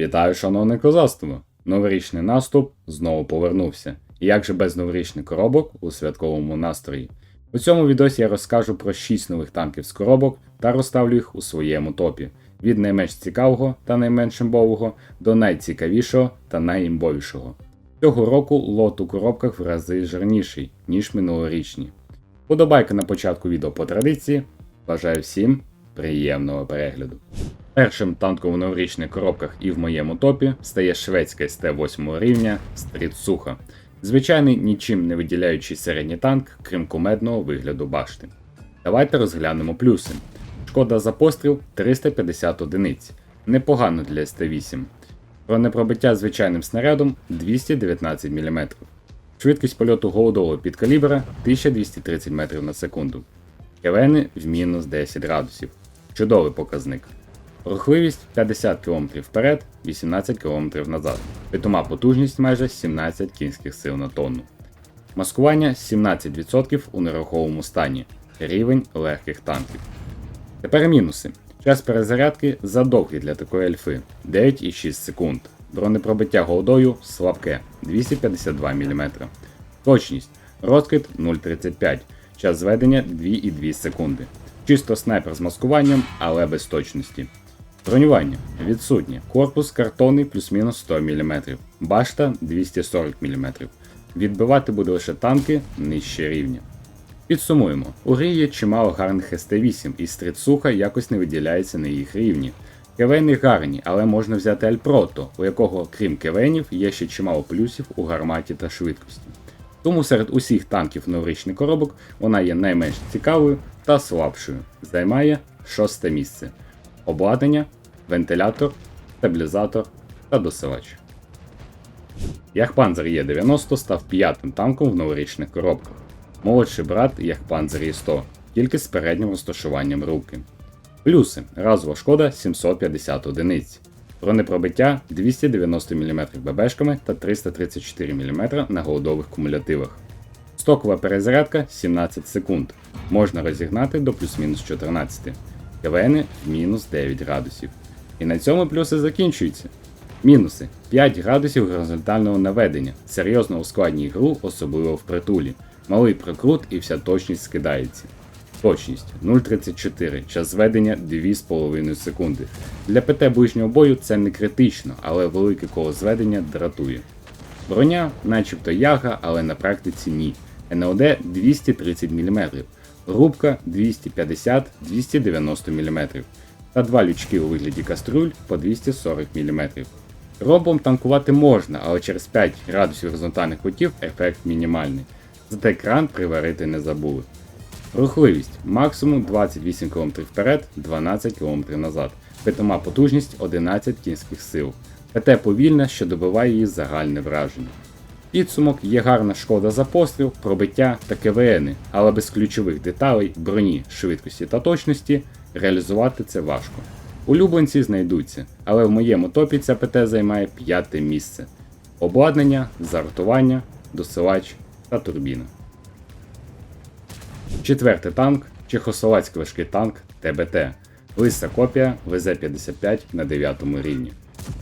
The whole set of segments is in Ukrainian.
Вітаю, шановне козацтво! Новорічний наступ знову повернувся. І як же без новорічних коробок у святковому настрої? У цьому відосі я розкажу про 6 нових танків з коробок та розставлю їх у своєму топі. Від найменш цікавого та найменш імбового до найцікавішого та найімбовішого. Цього року лот у коробках в рази жирніший, ніж минулорічні. Подобайка на початку відео по традиції. Бажаю всім приємного перегляду. Першим танком у новорічних коробках і в моєму топі стає шведська СТ-8 рівня Стріт Суха. Звичайний нічим не виділяючий середній танк, крім кумедного вигляду башти. Давайте розглянемо плюси. Шкода за постріл 350 одиниць. Непогано для СТ-8. Бронепробиття звичайним снарядом 219 мм. Швидкість польоту голодового підкалібра 1230 метрів на секунду. КВН в мінус 10 градусів. Чудовий показник. Рухливість 50 км вперед, 18 км назад. Питома потужність майже 17 кінських сил на тонну. Маскування 17% у нерухомому стані. Рівень легких танків. Тепер мінуси. Час перезарядки задовгий для такої ельфи 9,6 секунд. Бронепробиття голдою слабке 252 мм. Точність. Розкид 0,35. Час зведення 2,2 секунди. Чисто снайпер з маскуванням, але без точності. Бронювання відсутнє. Корпус картонний плюс-мінус 100 мм. Башта 240 мм. Відбивати буде лише танки нижче рівня. Підсумуємо, у грі є чимало гарних СТ-8, і стрітсуха якось не виділяється на їх рівні. Кевени гарні, але можна взяти Альпрото, у якого, крім кевенів, є ще чимало плюсів у гарматі та швидкості. Тому серед усіх танків новорічних коробок вона є найменш цікавою та слабшою. Займає шосте місце. Обладнання, вентилятор, стабілізатор та досилач. Яхпанзер Є90 став п'ятим танком в новорічних коробках. Молодший брат Яхпанзер Є100, тільки з переднім розташуванням руки. Плюси. Разова шкода 750 одиниць. Бронепробиття 290 мм ББшками та 334 мм на голодових кумулятивах. Стокова перезарядка 17 секунд. Можна розігнати до плюс-мінус 14. КВН в мінус 9 градусів. І на цьому плюси закінчуються. Мінуси 5 градусів горизонтального наведення. Серйозно ускладнює гру, особливо в притулі. Малий прокрут і вся точність скидається. Точність 0,34, час зведення 2,5 секунди. Для ПТ ближнього бою це не критично, але велике коло зведення дратує. Броня, начебто яга, але на практиці ні. НЛД 230 мм, рубка 250-290 мм та два лючки у вигляді кастрюль по 240 мм. Ромбом танкувати можна, але через 5 градусів горизонтальних кутів ефект мінімальний. Зате кран приварити не забули. Рухливість максимум 28 км вперед, 12 км назад. Питома потужність 11 кінських сил. ПТ повільна, що добиває її загальне враження. Підсумок є гарна шкода за постріл, пробиття та КВНи, але без ключових деталей, броні, швидкості та точності реалізувати це важко. Улюбленці знайдуться, але в моєму топі ця ПТ займає п'яте місце. Обладнання, зартування, досилач та турбіна. Четвертий танк чехословацький важкий танк ТБТ. Лиса копія ВЗ-55 на 9 рівні.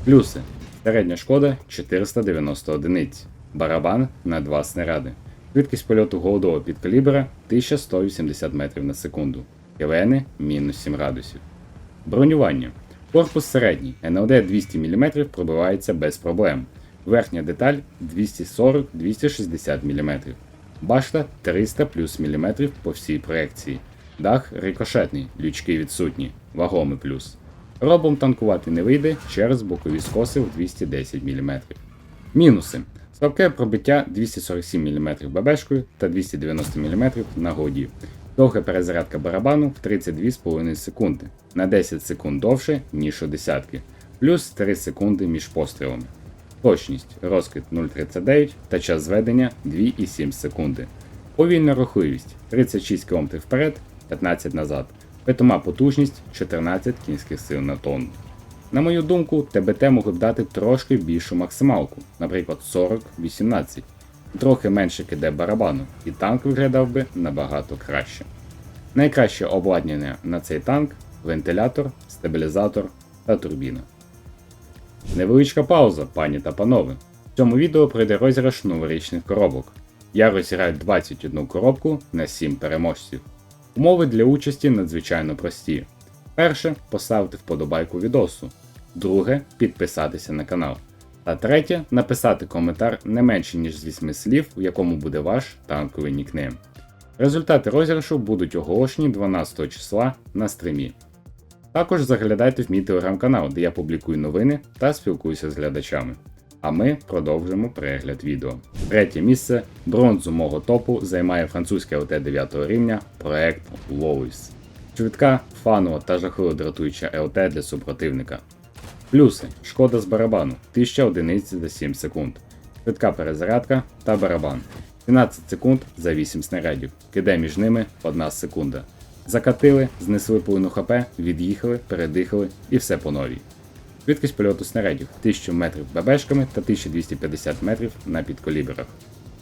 Плюси. Середня шкода 490 одиниць. Барабан на 2 снаряди. Швидкість польоту голодового підкалібра 1180 метрів на секунду. КВН мінус 7 градусів. Бронювання. Корпус середній, НЛД 200 мм пробивається без проблем. Верхня деталь 240-260 мм. Башта 300 плюс мм по всій проекції. Дах рикошетний, лючки відсутні, вагомий плюс. Робом танкувати не вийде через бокові скоси в 210 мм. Мінуси. Слабке пробиття 247 мм ББшкою та 290 мм на годі. Довга перезарядка барабану в 32,5 секунди, на 10 секунд довше, ніж у десятки, плюс 3 секунди між пострілами. Точність розкид 0,39 та час зведення 2,7 секунди. Повільна рухливість 36 км вперед, 15 назад. Питома потужність 14 кінських сил на тонну. На мою думку, ТБТ могли б дати трошки більшу максималку, наприклад 40-18. Трохи менше киде барабану, і танк виглядав би набагато краще. Найкраще обладнання на цей танк вентилятор, стабілізатор та турбіна. Невеличка пауза, пані та панове. В цьому відео пройде розіграш новорічних коробок. Я розіграю 21 коробку на 7 переможців. Умови для участі надзвичайно прості. Перше поставити вподобайку відосу. Друге підписатися на канал. Та третє написати коментар не менше ніж з 8 слів, в якому буде ваш танковий нікнейм. Результати розіграшу будуть оголошені 12 числа на стрімі. Також заглядайте в мій телеграм-канал, де я публікую новини та спілкуюся з глядачами. А ми продовжуємо перегляд відео. Третє місце бронзу мого топу займає французьке ЛТ 9 рівня проект Lois. Швидка, фанова та жахливо дратуюча ЛТ для супротивника. Плюси: шкода з барабану 1000 одиниць за 7 секунд. Швидка перезарядка та барабан. 12 секунд за 8 снарядів. Киде між ними 1 секунда. Закатили, знесли половину хп, від'їхали, передихали і все по новій. Швидкість польоту снарядів 1000 метрів ББшками та 1250 метрів на підколіберах.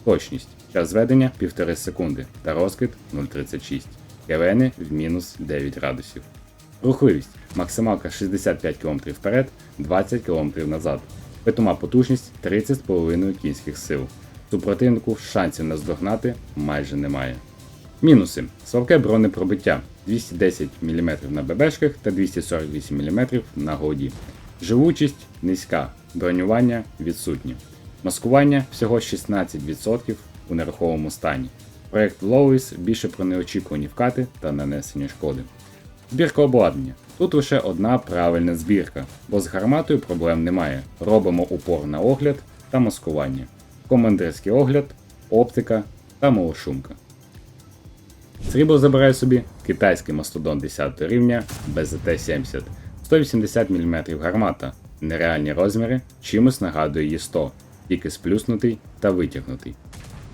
Точність. Час зведення 1,5 секунди та розкид 0,36. КВН в мінус 9 градусів. Рухливість. Максималка 65 км вперед, 20 км назад. Питома потужність 30,5 кінських сил. Супротивнику шансів наздогнати майже немає. Мінуси. Слабке бронепробиття 210 мм на ББшках та 248 мм на годі. Живучість низька, бронювання відсутнє. Маскування всього 16% у нерухомому стані. Проект Lois більше про неочікувані вкати та нанесення шкоди. Збірка обладнання. Тут лише одна правильна збірка, бо з гарматою проблем немає. Робимо упор на огляд та маскування, командирський огляд, оптика та малошумка. Срібло забирає собі китайський мастодон 10 рівня BZT-70, 180 мм гармата, нереальні розміри, чимось нагадує її 100, тільки сплюснутий та витягнутий.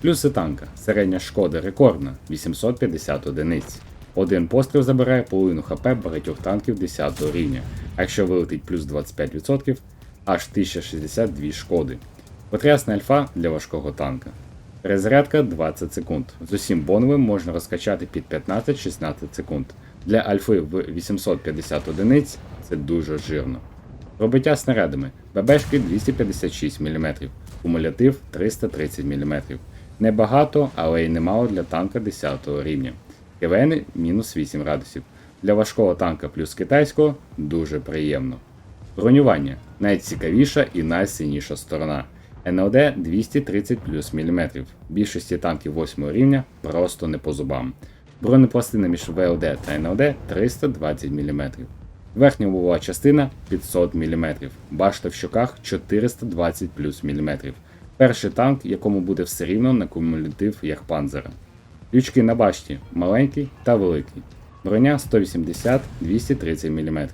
Плюси танка. Середня шкода рекордна 850 одиниць. Один постріл забирає половину хп багатьох танків 10 рівня, а якщо вилетить плюс 25%, аж 1062 шкоди. Потрясна альфа для важкого танка. Перезарядка 20 секунд. З усім боновим можна розкачати під 15-16 секунд. Для альфи в 850 одиниць це дуже жирно. Пробиття снарядами. ББшки 256 мм, кумулятив 330 мм. Небагато, але й немало для танка 10 рівня. КВН мінус 8 градусів. Для важкого танка плюс китайського дуже приємно. Бронювання найцікавіша і найсильніша сторона. НЛД 230 плюс мм. Більшості танків 8 рівня просто не по зубам. Бронепластина між ВЛД та НЛД 320 мм. Верхня лобова частина 500 мм. Башта в щоках 420 плюс мм. Перший танк, якому буде все рівно на кумулятив як панзера. Лючки на башті маленький та великий. Броня 180-230 мм.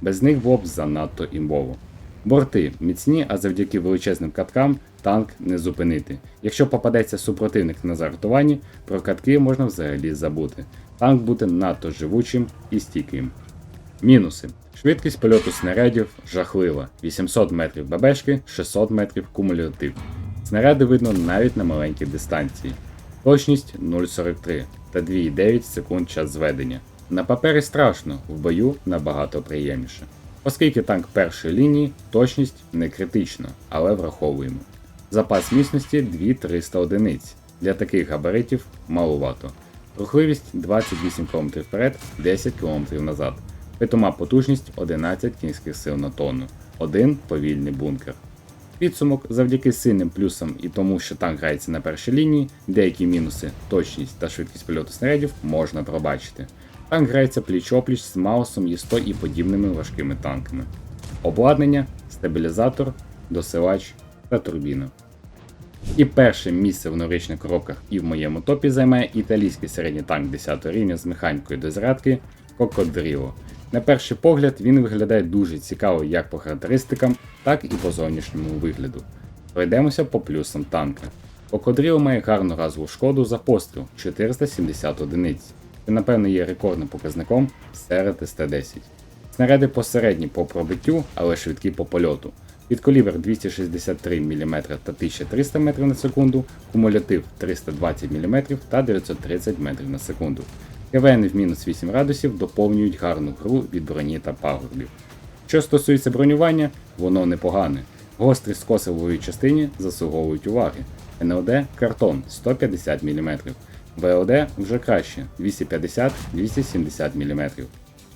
Без них було б занадто імбово. Борти міцні, а завдяки величезним каткам танк не зупинити. Якщо попадеться супротивник на зартуванні, про катки можна взагалі забути. Танк буде надто живучим і стійким. Мінуси. Швидкість польоту снарядів жахлива. 800 метрів ББшки, 600 метрів кумулятив. Снаряди видно навіть на маленькій дистанції. Точність 0,43 та 2,9 секунд час зведення. На папері страшно, в бою набагато приємніше. Оскільки танк першої лінії, точність не критична, але враховуємо. Запас міцності 2300 одиниць. Для таких габаритів маловато. Рухливість 28 км вперед, 10 км назад. Питома потужність 11 кінських сил на тонну. Один повільний бункер. Підсумок, завдяки сильним плюсам і тому, що танк грається на першій лінії, деякі мінуси, точність та швидкість польоту снарядів можна пробачити. Танк грається пліч-опліч з Маусом Є100 і подібними важкими танками. Обладнання, стабілізатор, досилач та турбіна. І перше місце в новорічних коробках і в моєму топі займає італійський середній танк 10 рівня з механікою до зарядки Кокодріло. На перший погляд він виглядає дуже цікаво як по характеристикам, так і по зовнішньому вигляду. Пройдемося по плюсам танка. Кокодріл має гарну разову шкоду за постріл 470 одиниць. Це, напевно, є рекордним показником серед СТ-10. Снаряди посередні по пробиттю, але швидкі по польоту. Підколівер 263 мм та 1300 м на секунду, кумулятив 320 мм та 930 м на секунду. КВН в мінус 8 градусів доповнюють гарну гру від броні та пагорбів. Що стосується бронювання, воно непогане. Гострі скоси в частині заслуговують уваги. НЛД картон 150 мм. ВЛД вже краще 250-270 мм.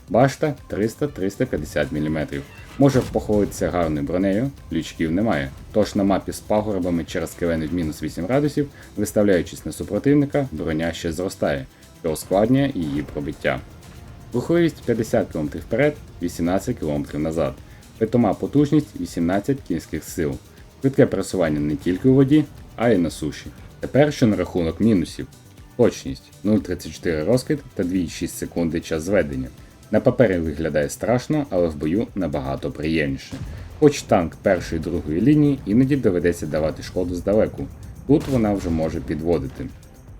Башта 300-350 мм. Може похвалитися гарною бронею, лючків немає. Тож на мапі з пагорбами через килени в мінус 8 градусів, виставляючись на супротивника, броня ще зростає, що ускладнює її пробиття. Рухливість 50 км вперед, 18 км назад. Питома потужність 18 кінських сил. Швидке пересування не тільки у воді, а й на суші. Тепер що на рахунок мінусів. Точність 0,34 розкид та 2,6 секунди час зведення. На папері виглядає страшно, але в бою набагато приємніше. Хоч танк першої другої лінії іноді доведеться давати шкоду здалеку. Тут вона вже може підводити.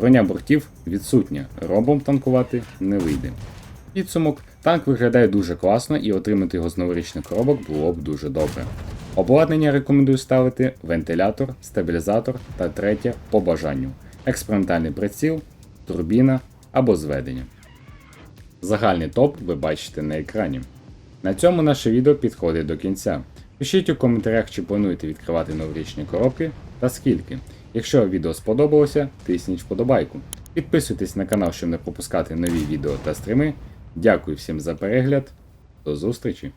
Броня бортів відсутня, робом танкувати не вийде. Підсумок, танк виглядає дуже класно і отримати його з новорічних коробок було б дуже добре. Обладнання рекомендую ставити вентилятор, стабілізатор та третє по бажанню. Експериментальний приціл, турбіна або зведення. Загальний топ ви бачите на екрані. На цьому наше відео підходить до кінця. Пишіть у коментарях, чи плануєте відкривати новорічні коробки та скільки. Якщо відео сподобалося, тисніть вподобайку. Підписуйтесь на канал, щоб не пропускати нові відео та стріми. Дякую всім за перегляд. До зустрічі!